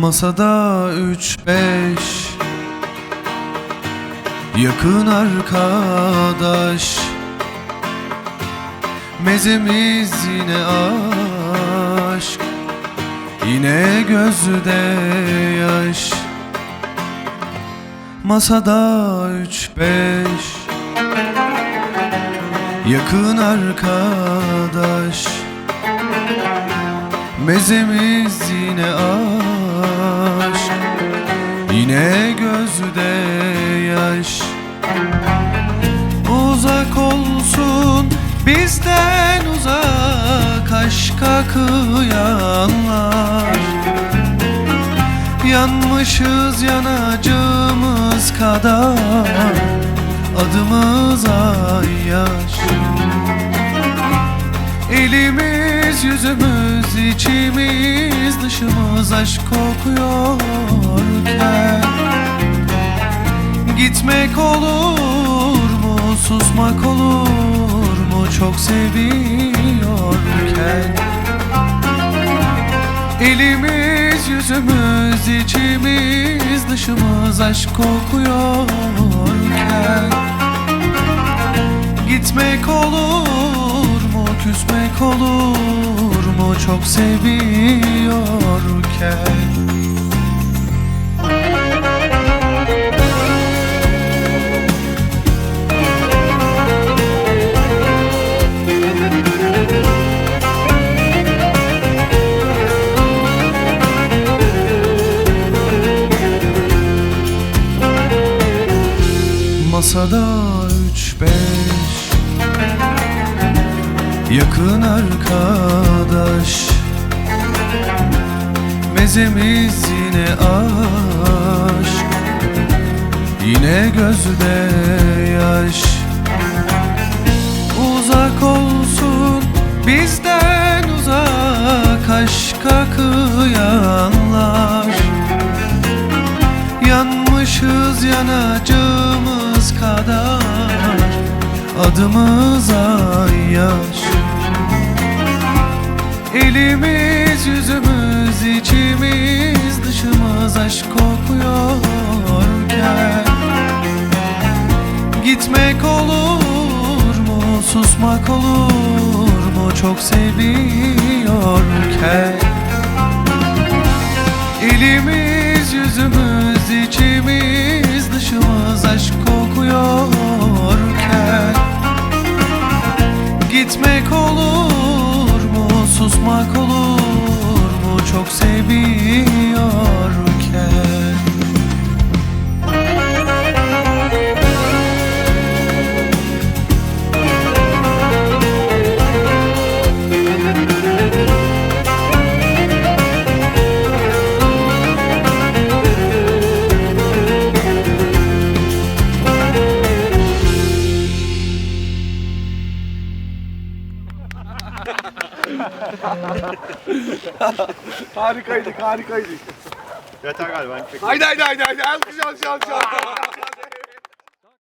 Masada üç beş. Yakın arkadaş. Mezemiz yine aşk. Yine gözde yaş. Masada üç beş. Yakın arkadaş. Mezemiz yine aşk Yine gözde yaş? Uzak olsun bizden uzak aşka kıyanlar Yanmışız yanacağımız kadar. Adımıza yaş. Elimiz yüzümüz içimiz dışımız aşk kokuyorken Gitmek olur mu susmak olur mu çok seviyorken? Elimiz yüzümüz içimiz dışımız aşk kokuyorken Gitmek olur mu küsmek olur çok seviyorken. Masada üç beş Yakın arkadaş. Mezemiz yine aşk. Yine gözde yaş. Uzak olsun bizden uzak Aşka kıyanlar Yanmışız yanacağımız kadar. Adımıza yaş Elimiz yüzümüz içimiz dışımız aşk kokuyorken. Gitmek olur mu susmak olur mu çok seviyorken. Elimiz yüzümüz içimiz dışımız aşk kokuyorken. Gitmek olur susmak olur mu? Çok seviyorken Harikaydık, harikaydık. Yeter galiba. Haydi haydi haydi haydi. Alkış alkış alkış alkış.